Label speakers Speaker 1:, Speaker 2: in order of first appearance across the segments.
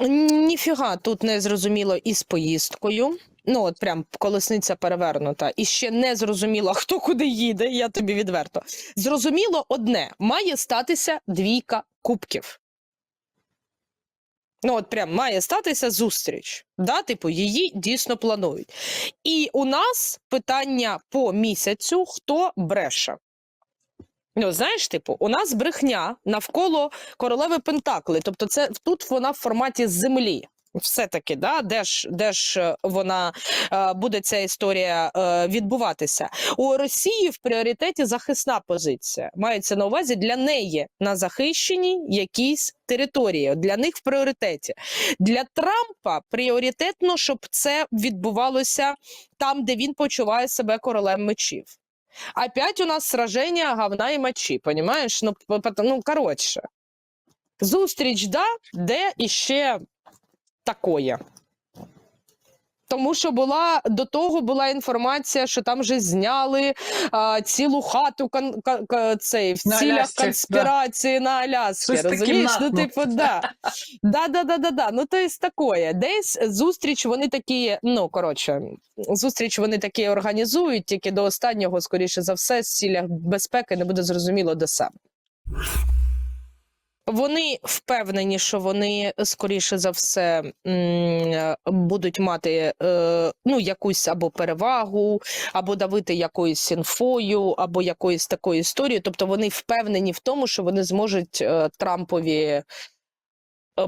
Speaker 1: Ніфіга тут не зрозуміло із поїздкою. Ну, от прям колесниця перевернута, і ще не зрозуміло, хто куди їде, я тобі відверто. Зрозуміло одне: має статися двійка кубків. Ну, от прям має статися зустріч. Да? Типу, її дійсно планують. І у нас питання по місяцю: хто бреше? Ну, знаєш, типу, у нас брехня навколо королеви Пентакли. Тобто, це тут вона в форматі землі. Все-таки, да, де ж, де ж е, вона е, буде ця історія е, відбуватися? У Росії в пріоритеті захисна позиція. Мається на увазі для неї на захищеній якійсь території. Для них в пріоритеті. Для Трампа пріоритетно, щоб це відбувалося там, де він почуває себе королем мечів. Опять у нас сраження говна і мочі, понимаєш? Ну, ну коротше. Зустріч, да, де іще такое. Тому що була до того була інформація, що там вже зняли а, цілу хату кон, кон, кон- цей, в
Speaker 2: На
Speaker 1: цілях
Speaker 2: Алясці, да.
Speaker 1: конспірації на Аляскі.
Speaker 2: Щось
Speaker 1: Розумієш? Ну, типу, да. Да, да, да, да, да. Ну, то есть такое. Десь зустріч вони такі, ну коротше, зустріч вони такі організують, тільки до останнього, скоріше за все, з цілях безпеки не буде зрозуміло де саме. Вони впевнені, що вони скоріше за все е, будуть мати е, ну, якусь або перевагу, або давити якоюсь інфою, або якоюсь такою історією. Тобто вони впевнені в тому, що вони зможуть е, Трампові е,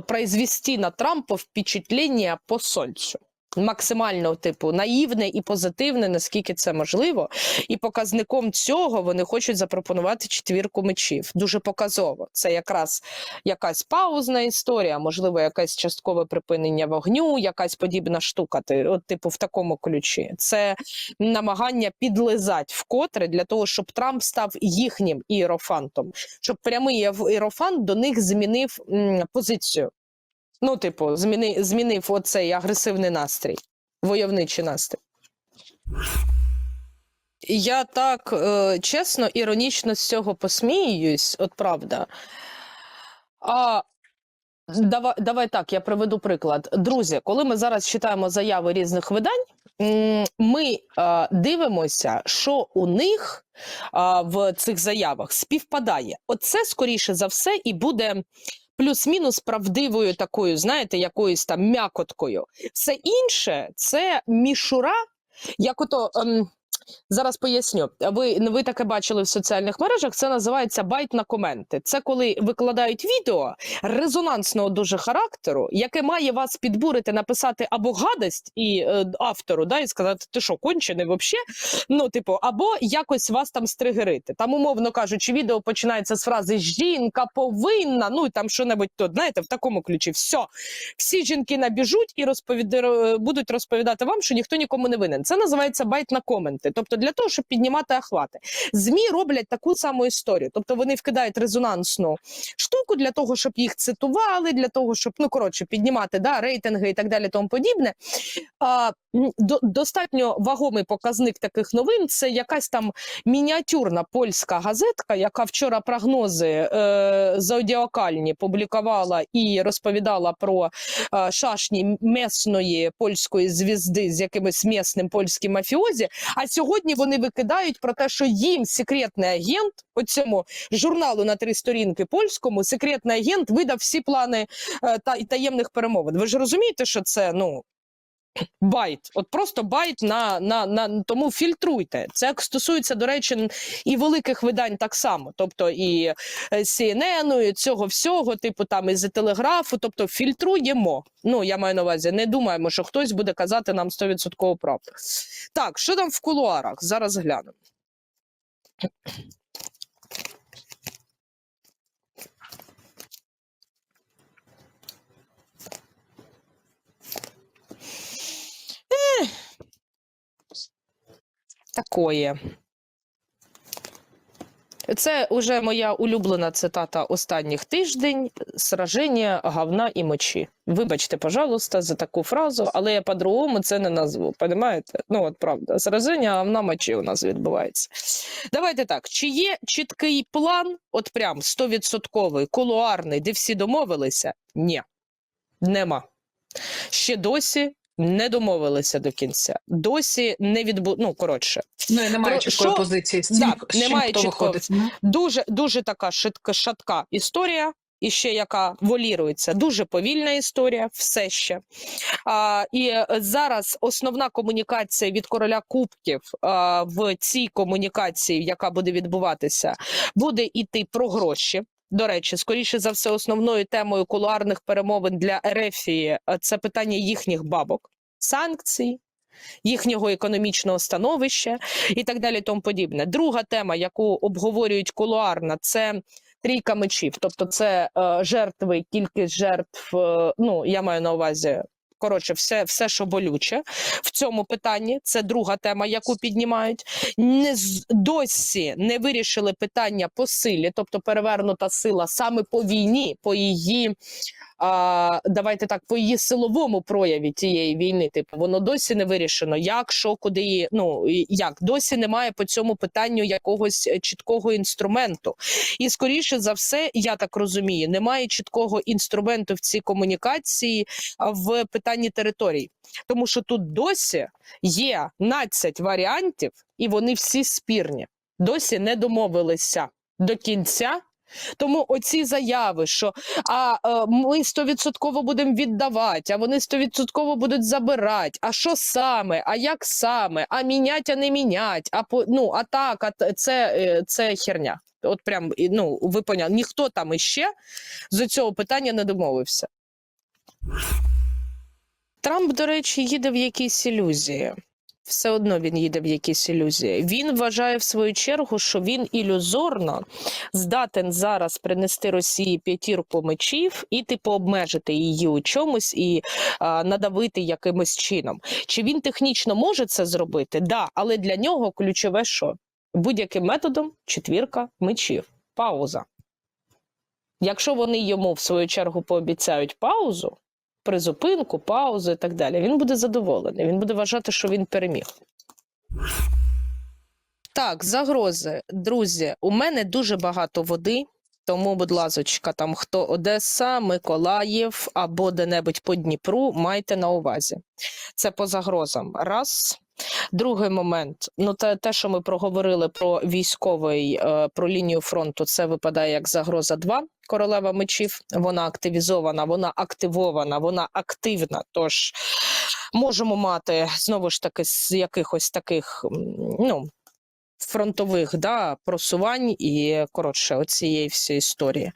Speaker 1: произвести на Трампа впечатлення по сольцю. Максимально, типу, наївне і позитивне, наскільки це можливо. І показником цього вони хочуть запропонувати четвірку мечів. Дуже показово. Це якраз якась паузна історія, можливо, якесь часткове припинення вогню, якась подібна штука. От, типу, в такому ключі. Це намагання підлизати вкотре для того, щоб Трамп став їхнім іерофантом, щоб прямий іерофант до них змінив м, позицію. Ну, типу, зміни, змінив оцей агресивний настрій, войовничий настрій. Я так е, чесно, іронічно з цього посміююсь, от правда. А давай, давай так, я приведу приклад. Друзі, коли ми зараз читаємо заяви різних видань, ми е, дивимося, що у них е, в цих заявах співпадає. Оце, скоріше за все, і буде плюс-мінус правдивою такою, знаєте, якоюсь там м'якоткою. Все інше це мішура, як ото. Ем, Зараз поясню. Ви, ви таке бачили в соціальних мережах. Це називається байт на коменти. Це коли викладають відео резонансного дуже характеру, яке має вас підбурити написати або гадость і е, автору, да, і сказати, ти що, кончений вообще? Ну, типу, або якось вас там стригерити. Там, умовно кажучи, відео починається з фрази жінка повинна. Ну і там що-небудь тут, знаєте, в такому ключі. Все, всі жінки набіжуть і розповід... будуть розповідати вам, що ніхто нікому не винен. Це називається байт на коменти. Тобто для того, щоб піднімати охвати. ЗМІ роблять таку саму історію. Тобто вони вкидають резонансну штуку для того, щоб їх цитували, для того, щоб ну коротше піднімати да, рейтинги і так далі, тому подібне. А, до, достатньо вагомий показник таких новин. Це якась там мініатюрна польська газетка, яка вчора прогнози е, зодіакальні публікувала і розповідала про е, шашні місної польської звізди з якимось місним польським мафіозі. А сьогодні вони викидають про те, що їм секретний агент по цьому журналу на три сторінки польському, секретний агент видав всі плани е, та таємних перемовин. Ви ж розумієте, що це ну. Байт, от просто байт на, на, на тому фільтруйте. Це стосується, до речі, і великих видань так само. Тобто і е, CNN, і цього всього, типу там із телеграфу. Тобто фільтруємо. Ну, я маю на увазі, не думаємо, що хтось буде казати нам 100% правду. Так, що там в кулуарах? Зараз глянемо. Такое. Це вже моя улюблена цитата останніх тиждень: сраження говна і мочі. Вибачте, пожалуйста, за таку фразу, але я по-другому це не назву. Понимаєте? Ну, от правда, сраження говна мочі у нас відбувається. Давайте так: чи є чіткий план, от прям 100% кулуарний, де всі домовилися? Ні. Нема. Ще досі не домовилися до кінця. Досі не відбу... ну, коротше.
Speaker 2: Ну і немає
Speaker 1: Про
Speaker 2: чіткої
Speaker 1: що?
Speaker 2: позиції. З цим,
Speaker 1: Да,
Speaker 2: з
Speaker 1: немає
Speaker 2: виходить.
Speaker 1: Дуже дуже така шитка, шатка історія, і ще яка волірується. Дуже повільна історія, все ще. А, і е, зараз основна комунікація від короля кубків а, в цій комунікації, яка буде відбуватися, буде йти про гроші. До речі, скоріше за все, основною темою кулуарних перемовин для Ерефії е, це питання їхніх бабок, санкцій, їхнього економічного становища і так далі. Тому подібне. Друга тема, яку обговорюють кулуарно, це трійка мечів. Тобто, це е, жертви, кількість жертв. е, ну я маю на увазі. Коротше, все, все, що болюче в цьому питанні, це друга тема, яку піднімають. Не досі не вирішили питання по силі, тобто перевернута сила саме по війні, по її а, давайте так, по її силовому прояві тієї війни. Типу, воно досі не вирішено. Як, що, куди її, ну як досі немає по цьому питанню якогось е, чіткого інструменту. І скоріше за все, я так розумію, немає чіткого інструменту в цій комунікації в питанні територій, тому що тут досі є 12 варіантів, і вони всі спірні. Досі не домовилися до кінця. Тому оці заяви, що а е, ми стовідсотково будемо віддавати, а вони стовідсотково будуть забирати. А що саме? А як саме? А мінять, а не мінять? А по ну а так, а це, е, це херня. От прям ну ви поняли, ніхто там іще з цього питання не домовився. Трамп, до речі, їде в якісь ілюзії. Все одно він їде в якісь ілюзії. Він вважає в свою чергу, що він ілюзорно здатен зараз принести Росії п'ятірку мечів і типу обмежити її у чомусь і а, надавити якимось чином. Чи він технічно може це зробити? Да, але для нього ключове що? Будь-яким методом четвірка мечів. Пауза. Якщо вони йому в свою чергу пообіцяють паузу, призупинку, паузу і так далі, він буде задоволений. Він буде вважати, що він переміг. Так, загрози. Друзі, у мене дуже багато води. Тому, будь ласочка, там хто Одеса, Миколаїв або де-небудь по Дніпру, майте на увазі. Це по загрозам. Раз. Другий момент, ну те, те, що ми проговорили про військовий, е, про лінію фронту, це випадає як загроза 2, королева мечів. Вона активізована, вона активована, вона активна. Тож можемо мати знову ж таки з якихось таких ну, фронтових да, просувань і коротше оцієї всієї історії.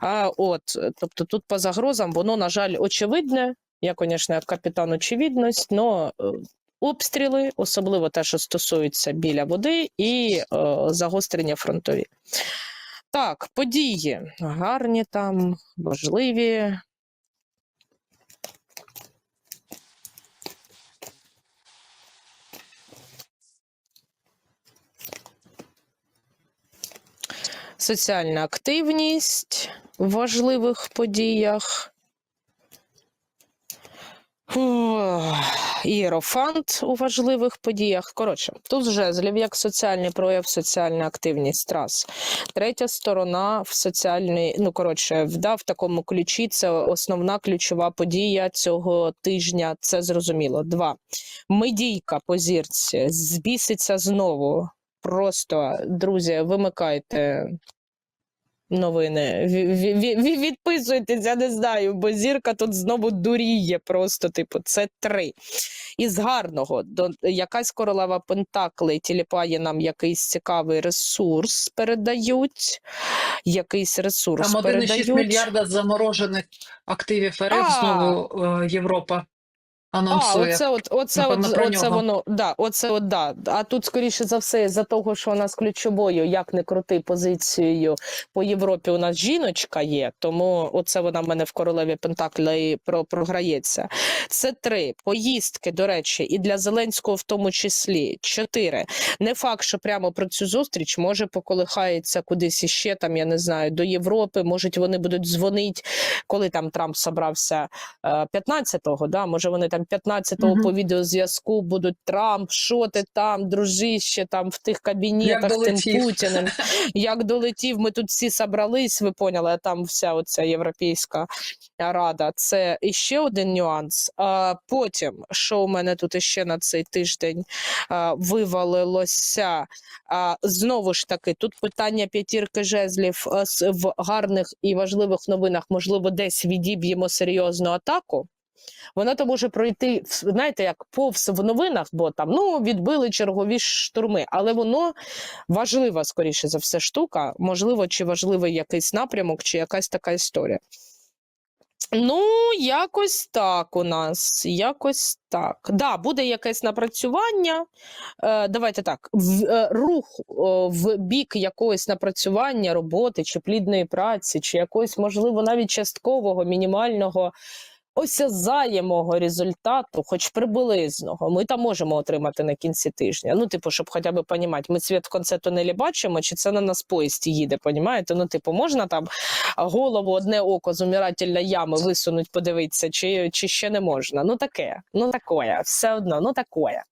Speaker 1: А от, тобто, тут по загрозам воно, на жаль, очевидне. Я, звісно, як капітан очевидність, але обстріли, особливо те, що стосується біля води, і е, загострення фронтові. Так, події гарні там, важливі. Соціальна активність в важливих подіях. Фух, Іерофант у важливих подіях. Коротше, тут жезлів як соціальний прояв, соціальна активність. Раз. Третя сторона в соціальній, ну коротше, да, в такому ключі це основна ключова подія цього тижня. Це зрозуміло. Два. Медійка по зірці збіситься знову. Просто, друзі, вимикайте новини. Ві- ві- ві- ві- Відписуйтесь, я не знаю, бо зірка тут знову дуріє. Просто, типу, це три. Із гарного до якась королева Пентакли тіліпає нам якийсь цікавий ресурс, передають. Якийсь ресурс
Speaker 2: Там 1,6
Speaker 1: передають.
Speaker 2: мільярда заморожених активів РФ
Speaker 1: А.
Speaker 2: знову е, Європа
Speaker 1: А, оце от, оце
Speaker 2: Напевно,
Speaker 1: от,
Speaker 2: про
Speaker 1: оце
Speaker 2: нього.
Speaker 1: воно, да, оце от, да. А тут, скоріше за все, за того, що у нас ключовою, як не крути позицією по Європі, у нас жіночка є, тому оце вона в мене в королеві Пентакля і про, програється. Це три. Поїздки, до речі, і для Зеленського в тому числі. Чотири. Не факт, що прямо про цю зустріч може поколихається кудись іще, там, я не знаю, до Європи, можуть вони будуть дзвонити, коли там Трамп собрався е, 15-го, да, може вони там там 15-го
Speaker 2: Мгм.
Speaker 1: по відеозв'язку будуть Трамп, що ти там, дружище, там в тих кабінетах, тим. Путіним. Як долетів, ми тут всі собрались, ви поняли, а там вся оця європейська рада. Це іще один нюанс. А потім, що у мене тут іще на цей тиждень а, вивалилося. А, знову ж таки, тут питання п'ятірки жезлів в гарних і важливих новинах, можливо, десь відіб'ємо серйозну атаку. Вона то може пройти, знаєте, як повз в новинах, бо там ну відбили чергові штурми, але воно важлива, скоріше за все, штука. Можливо, чи важливий якийсь напрямок, чи якась така історія. Ну, якось так у нас. Якось так. Да, буде якесь напрацювання. Е, давайте так: в, е, рух о, в бік якогось напрацювання роботи чи плідної праці, чи якогось, можливо, навіть часткового, мінімального осязаємого результату, хоч приблизного, ми там можемо отримати на кінці тижня. Ну, типу, щоб хоча б понімати, ми світ в конце бачимо, чи це на нас поїзд їде, понімаєте? Ну, типу, можна там голову, одне око з умирательної ями висунуть, подивитися, чи, чи ще не можна. Ну таке, ну такое, все одно, ну такое.